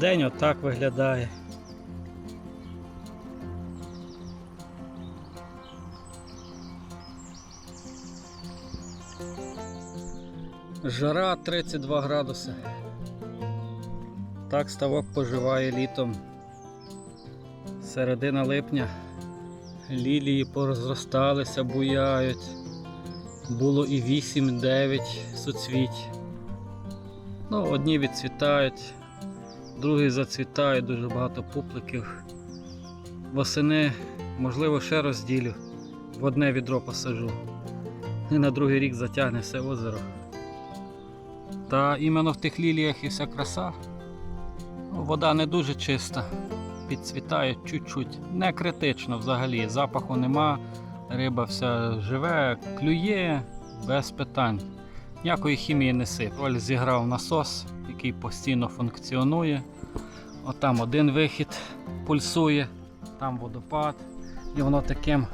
День отак виглядає. Жара 32 градуси. Так ставок поживає літом. Середина липня. Лілії порозросталися, буяють. Було і 8-9 суцвіть. Ну, одні відцвітають, другі зацвітають, дуже багато пупликів. Восени, можливо, ще розділю, в одне відро посажу. І на другий рік затягне все озеро. Та іменно в тих ліліях і вся краса. Ну, Вода не дуже чиста, підцвітає чуть-чуть. Не критично взагалі. Запаху нема, риба вся живе, клює без питань. Ніякої хімії не сип. Роль зіграв насос, який постійно функціонує. Отам один вихід пульсує, там водопад. І воно таким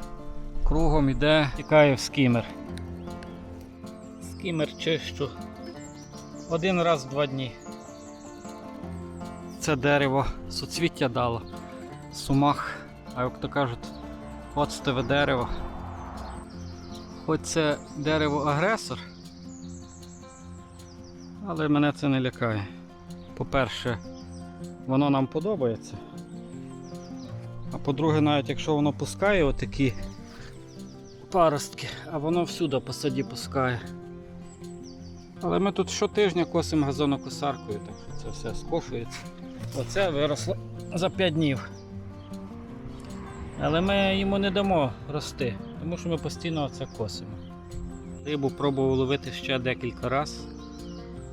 кругом іде, тікає в скімер. Скімер чищу один раз в два дні. Це дерево суцвіття дало. Сумах, а як то кажуть, оцтове дерево. Хоч це дерево агресор, але мене це не лякає. По-перше, воно нам подобається. А по-друге, навіть якщо воно пускає отакі паростки, а воно всюди по саді пускає. Але ми тут щотижня косимо газонокосаркою, так що це все скошується. Оце виросло за 5 днів. Але ми йому не дамо рости, тому що ми постійно це косимо. Рибу пробував ловити ще декілька разів.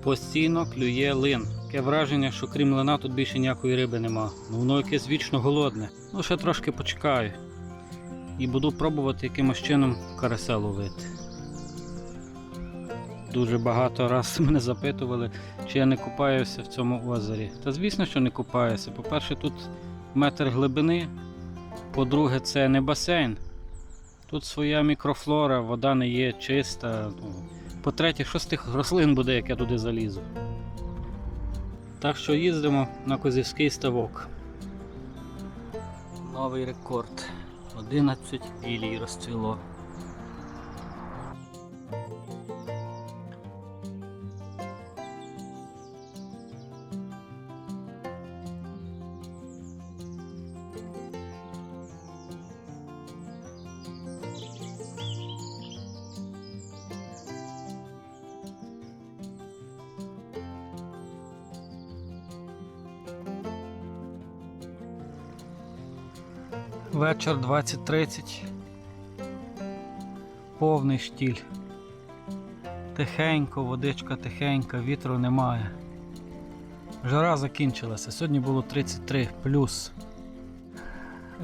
Постійно клює лин. Таке враження, що крім лина тут більше ніякої риби нема. Ну воно якесь вічно голодне. Ну ще трошки почекаю. І буду пробувати якимось чином карася ловити. Дуже багато раз мене запитували, чи я не купаюся в цьому озері. Та звісно, що не купаюся. По-перше, тут метр глибини. По-друге, це не басейн. Тут своя мікрофлора, вода не є чиста. По-третє, що з тих рослин буде, як я туди залізу. Так що їздимо на Козівський ставок. Новий рекорд. 11 лілій розцвіло. Вечір 20.30. Повний штіль. Тихенько, водичка тихенька, вітру немає. Жара закінчилася. Сьогодні було 33 плюс.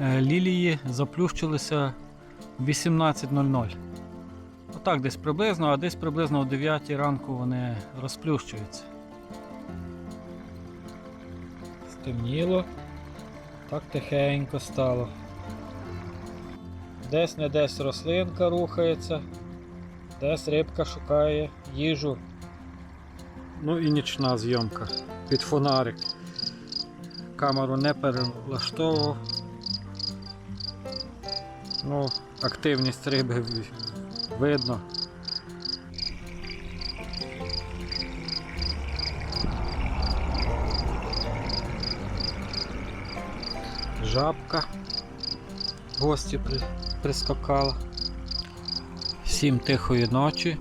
Е, Лілії заплющилися в 18.00. Отак десь приблизно, а десь приблизно о 9 ранку вони розплющуються. Стемніло. Так тихенько стало. Десь не десь рослинка рухається, десь рибка шукає їжу. Ну і нічна зйомка під фонарик. Камеру не перелаштовував. Ну, активність риби видно. Жабка. Гості при, прискакала. Всім тихої ночі.